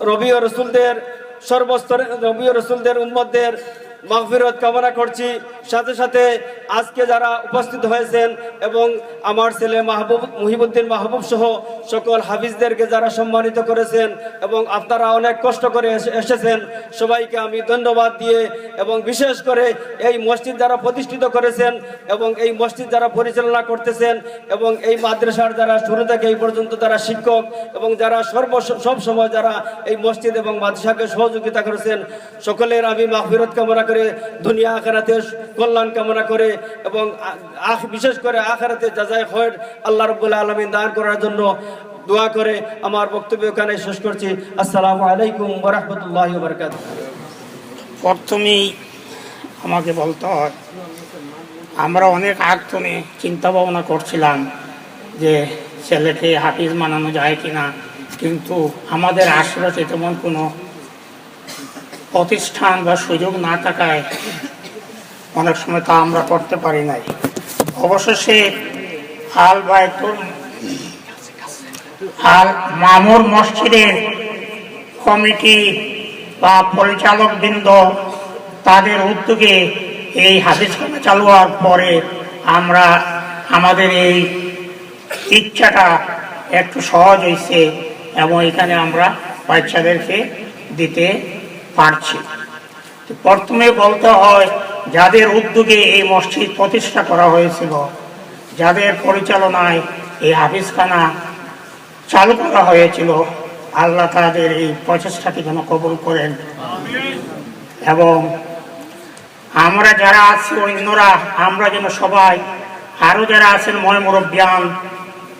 রবি রসুলদের সর্বস্তরে রবি রসুলদের উম্মতদের মাগফিরত কামনা করছি। সাথে সাথে আজকে যারা উপস্থিত হয়েছেন এবং আমার ছেলে মাহবুব, মুহিবুদ্দিন মাহবুব সহ সকল হাফিজদেরকে যারা সম্মানিত করেছেন এবং আপনারা অনেক কষ্ট করে এসেছেন, সবাইকে আমি ধন্যবাদ দিয়ে এবং বিশেষ করে এই মসজিদ যারা প্রতিষ্ঠিত করেছেন এবং এই মসজিদ যারা পরিচালনা করতেছেন এবং এই মাদ্রাসার যারা শুরু থেকে এই পর্যন্ত তারা শিক্ষক এবং যারা সর্ব, সব সময় যারা এই মসজিদ এবং মাদ্রাসাকে সহযোগিতা করেছেন, সকলের আমি মাহফিরত কামনা করে দুনিয়া আখারাতে কল্যাণ কামনা করে এবং বিশেষ করে আখারাতে যাজাই হয়, আল্লাহ রব্বুল্লাহ আলমিন দান করার জন্য দোয়া করে আমার বক্তব্য এখানে শেষ করছি। আসসালামু আলাইকুম ওরহমতুল্লাহ বরকাত প্রথমেই আমাকে বলতে হয়, আমরা অনেক আগ থেকে চিন্তা ভাবনা করছিলাম যে ছেলেকে হাফিজ মানানো যায় কিনা, কিন্তু আমাদের আশেপাশে তেমন কোনো প্রতিষ্ঠান বা সুযোগ না থাকায় অনেক সময় তা আমরা করতে পারি নাই। অবশেষে আল বায়তুল আল মামুর মসজিদের কমিটি বা পরিচালক বৃন্দ তাদের উদ্যোগে এই হাদিসখানা চালু হওয়ার পরে আমরা আমাদের এই ইচ্ছাটা একটু সহজ হয়েছে এবং এখানে আমরা বাচ্চাদেরকে দিতে পারছি। প্রথমে বলতে হয়, যাদের উদ্যোগে এই মসজিদ প্রতিষ্ঠা করা হয়েছিল, যাদের পরিচালনায় এই হাফিজখানা চালু করা হয়েছিল, আল্লাহ তাদের এই প্রচেষ্টাকে যেন কবুল করেন। এবং আমরা যারা আছি অন্যরা, আমরা যেন সবাই আরও যারা আছেন ময় মুরব্বিয়ান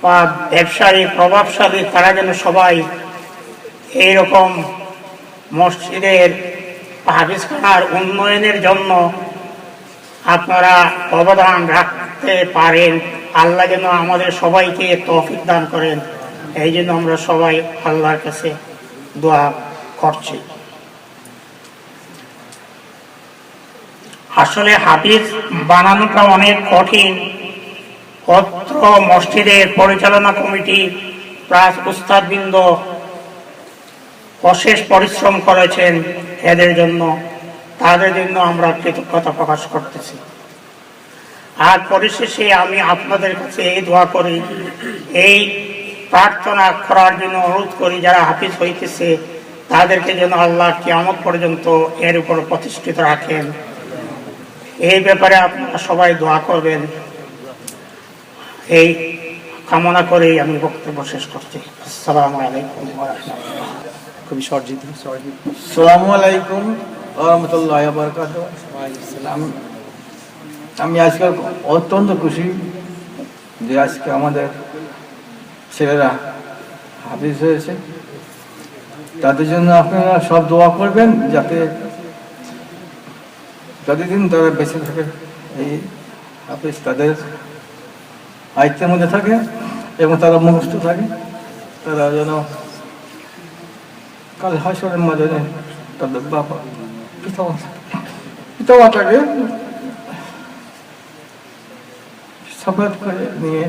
বা ব্যবসায়ী, প্রভাবশালী, তারা যেন সবাই এইরকম মসজিদের হাফিজখানার উন্নয়নের জন্য আপনারা অবদান রাখতে পারেন। আল্লাহ যেন আমাদের সবাইকে তৌফিক দান করেন। এই জন্য আমরা সবাই আল্লাহর কাছে দোয়া করছি। আসলে হাফিজ বানানোটা অনেক কঠিন। অত্র মসজিদের পরিচালনা কমিটি প্লাস উস্তাদবৃন্দ অশেষ পরিশ্রম করেছেন এদের জন্য, তাদের জন্য আমরা কৃতজ্ঞতা প্রকাশ করতেছি। আর পরিশেষে আমি আপনাদের কাছে এই দোয়া করি, এই প্রার্থনা করার জন্য অনুরোধ করি, যারা হাফিজ হইতেছে, তাদেরকে যেন আল্লাহ কিয়ামত পর্যন্ত এর উপর প্রতিষ্ঠিত রাখেন। এই ব্যাপারে আপনারা সবাই দোয়া করবেন। এই কামনা করেই আমি বক্তব্য শেষ করছি। আসসালামু আলাইকুম খুবই সর্জিত সর্জিত সালামু আলাইকুম রহমতুল্লাহ বরকাত আমি আজকে অত্যন্ত খুশি যে আজকে আমাদের ছেলেরা হাফিজ হয়েছে। তাদের জন্য আপনারা সব দোয়া করবেন যাতে যতদিন তারা বেঁচে থাকে এই হাফিজ তাদের আয়ত্তের মধ্যে থাকে এবং তারা মুখস্থ থাকে। তারা যেন কাল হাসরের মাঝে তাদের বাবা পিতামাতা পিতামাতাকে সাফাত করে নিয়ে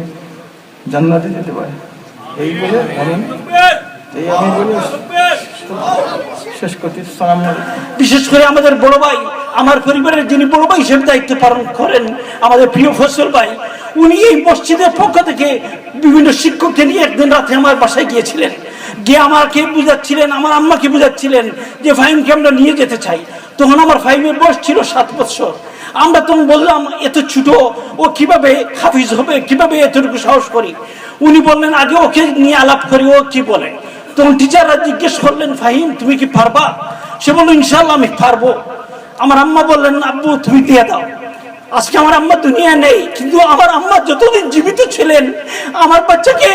জান্নাতে যেতে পারে। এই বলে আমি এই আমি বলে শেষ আলাইকুম। বিশেষ করে আমাদের বড় ভাই আমার পরিবারের যিনি বড় ভাই হিসেবে দায়িত্ব পালন করেন, আমাদের প্রিয় ফসল ভাই, উনি এই মসজিদের পক্ষ থেকে বিভিন্ন শিক্ষককে নিয়ে একদিন রাতে আমার বাসায় গিয়েছিলেন। গিয়ে আমাকে বুঝাচ্ছিলেন, আমার আম্মাকে বুঝাচ্ছিলেন যে ফাইমকে আমরা নিয়ে যেতে চাই। তখন আমার ফাইমের বয়স ছিল সাত বছর। আমরা তখন বললাম, এত ছোট, ও কীভাবে হাফিজ হবে, কীভাবে এতটুকু সাহস করি? উনি বললেন, আগে ওকে নিয়ে আলাপ করি, ও কি বলে? তখন টিচাররা জিজ্ঞেস করলেন, ফাহিম, তুমি কি পারবা? সে বলল ইনশাল্লাহ আমি পারব। আমার আম্মা বললেন, আব্বু, তুমি দিয়ে দাও। আজকে আমার আম্মা দুনিয়া নেই, কিন্তু আমার আম্মা যতদিন জীবিত ছিলেন, আমার বাচ্চাকে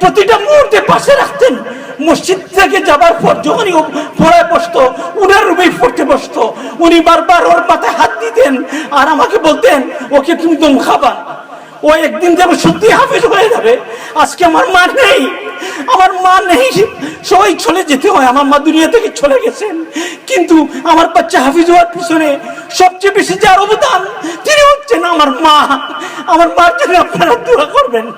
প্রতিটা মুহূর্তে পাশে রাখতেন। মসজিদ থেকে যাবার পর যখনই পড়ায় বসতো, উনার রুমেই পড়তে বসতো, উনি বারবার ওর মাথায় হাত দিতেন আর আমাকে বলতেন, ওকে তুমি দম খাবা। ও একদিন যাবে সত্যি হাফিজ হয়ে যাবে। আজকে আমার মা নেই। আমার মা নেই। সবাই চলে যেতে হয়। আমার মা দুনিয়া থেকে চলে গেছেন। কিন্তু আমার বাচ্চা হাফিজ হওয়ার পিছনে সবচেয়ে বেশি যার অবদান, তিনি হচ্ছেন আমার মা। আমার মার জন্য আপনারা দোয়া করবেন।